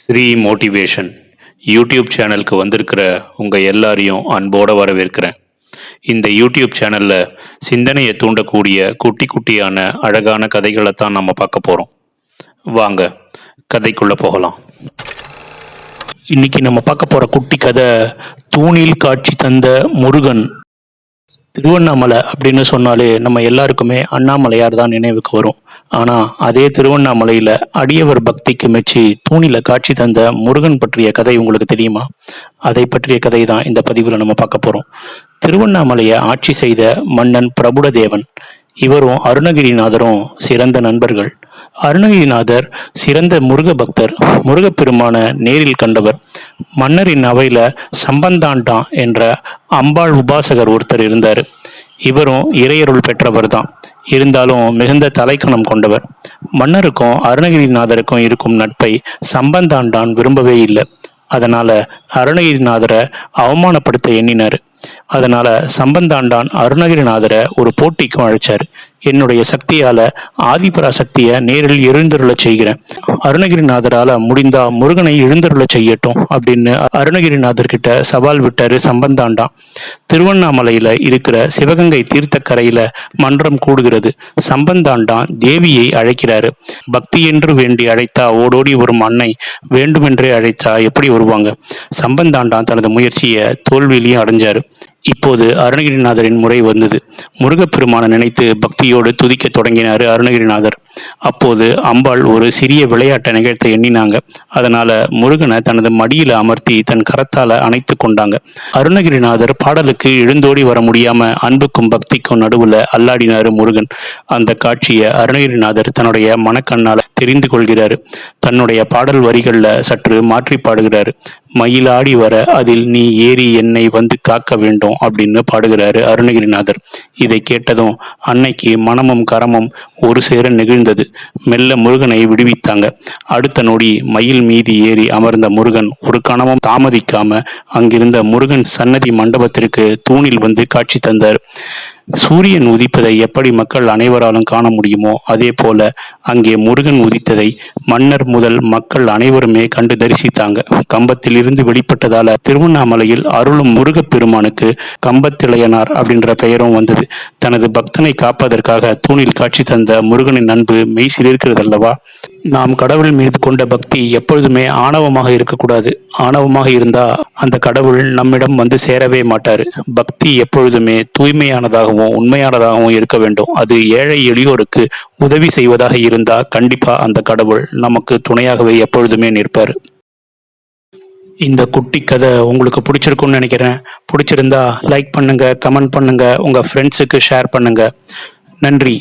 Sri motivation YouTube சேனலுக்கு வந்திருக்கிற உங்கள் எல்லாரையும் அன்போடு வரவேற்கிறேன். இந்த யூடியூப் சேனலில் சிந்தனையை தூண்டக்கூடிய குட்டி குட்டியான அழகான கதைகளை தான் நம்ம பார்க்க போகிறோம் வாங்க கதைக்குள்ளே போகலாம். இன்னைக்கு நம்ம பார்க்க போகிற குட்டி கதை தூணில் காட்சி தந்த முருகன். திருவண்ணாமலை அப்படின்னு சொன்னாலே நம்ம எல்லாருக்குமே அண்ணாமலையார் தான் நினைவுக்கு வரும். ஆனால் அதே திருவண்ணாமலையில் அடியவர் பக்திக்கு மெச்சி தூணில காட்சி தந்த முருகன் பற்றிய கதை உங்களுக்கு தெரியுமா? அதை பற்றிய கதை தான் இந்த பதிவில் நம்ம பார்க்க போகிறோம் திருவண்ணாமலையை ஆட்சி செய்த மன்னன் பிரபுடதேவன். இவரும் அருணகிரிநாதரும் சிறந்த நண்பர்கள். அருணகிரிநாதர் சிறந்த முருக பக்தர் முருகப்பெருமான நேரில் கண்டவர். மன்னரின் அவையில சம்பந்தாண்டான் என்ற அம்பாள் உபாசகர் ஒருத்தர் இருந்தார். இவரும் இறையருள் பெற்றவர் தான். இருந்தாலும் மிகுந்த தலைக்கணம் கொண்டவர். மன்னருக்கும் அருணகிரிநாதருக்கும் இருக்கும் நட்பை சம்பந்தாண்டான் விரும்பவே இல்லை. அதனால அருணகிரிநாதரை அவமானப்படுத்த எண்ணினார். அதனால சம்பந்தாண்டான் அருணகிரிநாதரை ஒரு போட்டிக்கும் அழைச்சார். என்னுடைய சக்தியால ஆதிபராசக்திய நேரில் எழுந்தருளச் செய்கிறேன். அருணகிரிநாதரால முடிந்தா முருகனை எழுந்தருளச் செய்யட்டும் அப்படின்னு அருணகிரிநாதர் கிட்ட சவால் விட்டாரு சம்பந்தாண்டான். திருவண்ணாமலையில இருக்கிற சிவகங்கை தீர்த்தக்கரையில மன்றம் கூடுகிறது. சம்பந்தாண்டான் தேவியை அழைக்கிறாரு. பக்தி என்று வேண்டி அழைத்தா ஓடோடி வரும் அன்னை வேண்டுமென்றே அழைத்தா எப்படி வருவாங்க? சம்பந்தாண்டான் தனது முயற்சியை தோல்வியிலையும் அடைஞ்சாரு. இப்போது அருணகிரிநாதரின் முறை வந்தது. முருகப்பெருமானை நினைத்து பக்தியோடு துதிக்க தொடங்கினார் அருணகிரிநாதர். அப்போது அம்பாள் ஒரு சிறிய விளையாட்டை நிகழ்த்த எண்ணினாங்க. அதனால முருகனை தனது மடியில அமர்த்தி தன் கரத்தால அணைத்து கொண்டாங்க. அருணகிரிநாதர் பாடலுக்கு எழுந்தோடி வர முடியாம அன்புக்கும் பக்திக்கும் நடுவுல அல்லாடினாரு முருகன். அந்த காட்சியை அருணகிரிநாதர் தன்னுடைய மனக்கண்ணால தெரிந்து கொள்கிறாரு. தன்னுடைய பாடல் வரிகள்ல சற்று மாற்றி பாடுகிறாரு. மயிலாடி வர அதில் நீ ஏறி என்னை வந்து காக்க வேண்டும் அப்படின்னு பாடுகிறாரு அருணகிரிநாதர். இதை கேட்டதும் அன்னைக்கு மனமும் கரமும் ஒரு சேர நெகிழ்ந்தது மெல்ல முருகனை விடுவித்தாங்க. அடுத்த நொடி மயில் மீதி ஏறி அமர்ந்த முருகன் ஒரு கணமும் தாமதிக்காம அங்கிருந்த முருகன் சன்னதி மண்டபத்திற்கு தூணில் வந்து காட்சி தந்தார். சூரியன் உதிப்பதை எப்படி மக்கள் அனைவராலும் காண முடியுமோ அதே போல அங்கே முருகன் உதித்ததை மன்னர் முதல் மக்கள் அனைவருமே கண்டு தரிசித்தாங்க. கம்பத்தில் இருந்து வெளிப்பட்டதால திருவண்ணாமலையில் அருளும் முருகப் பெருமானுக்கு கம்பத்திளையனார் அப்படின்ற பெயரும் வந்தது. தனது பக்தனை காப்பதற்காக தூணில் காட்சி தந்த முருகனின் அன்பு மெய் சிலிர்க்கிறதல்லவா? நாம் கடவுள் மீது கொண்ட பக்தி எப்பொழுதுமே ஆணவமாக இருக்கக்கூடாது. ஆணவமாக இருந்தா அந்த கடவுள் நம்மிடம் வந்து சேரவே மாட்டார். பக்தி எப்பொழுதுமே தூய்மையானதாகவும் உண்மையானதாகவும் இருக்க வேண்டும். அது ஏழை எளியோருக்கு உதவி செய்வதாக இருந்தால் கண்டிப்பாக அந்த கடவுள் நமக்கு துணையாகவே எப்பொழுதுமே நிற்பார். இந்த குட்டி கதை உங்களுக்கு பிடிச்சிருக்கும்னு நினைக்கிறேன். பிடிச்சிருந்தா லைக் பண்ணுங்கள் கமெண்ட் பண்ணுங்கள் உங்கள் ஃப்ரெண்ட்ஸுக்கு ஷேர் பண்ணுங்கள் நன்றி.